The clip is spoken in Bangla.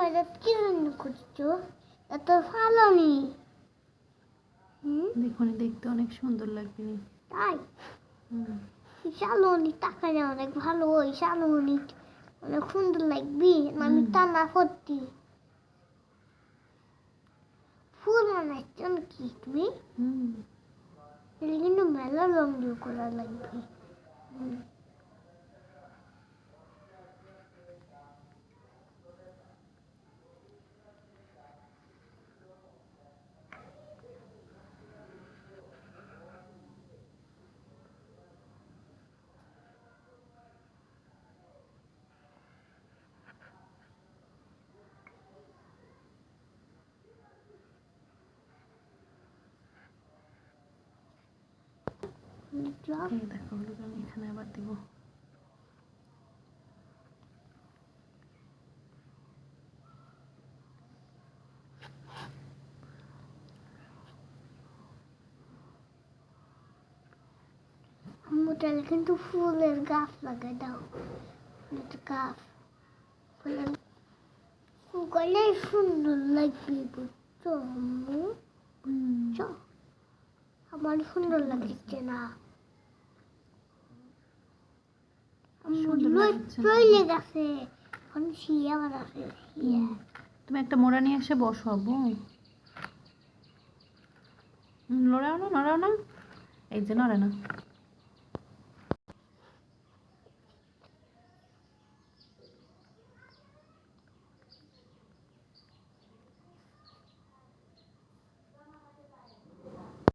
এটা কি জন্য করছ এত ভালো নি দেখুন দেখতে অনেক সুন্দর লাগবে নি। তাই শালনি টাকাটা অনেক ভালো ওই শালনি অনেক সুন্দর লাগবি আমি। টানা করতি ফুল বানাচ্ছ কি তুমি কিন্তু মেলা রং করা লাগবে হুম। এই দেখো হলুদ রং এখানে আবার দিব আম্মু কিন্তু ফুলের গাছ লাগাই দাও গাছ ফুলের ফুলগুলো সুন্দর লাগবে বুঝছ আম্মু আমার সুন্দর লাগছে না। চলে গেছে। এখন শিয়া শিয়া তুমি একটা মোড়া নিয়ে এসে বসো আব্বু। হুম, লড়াও না নড়াও না। এই যে নড়ে না।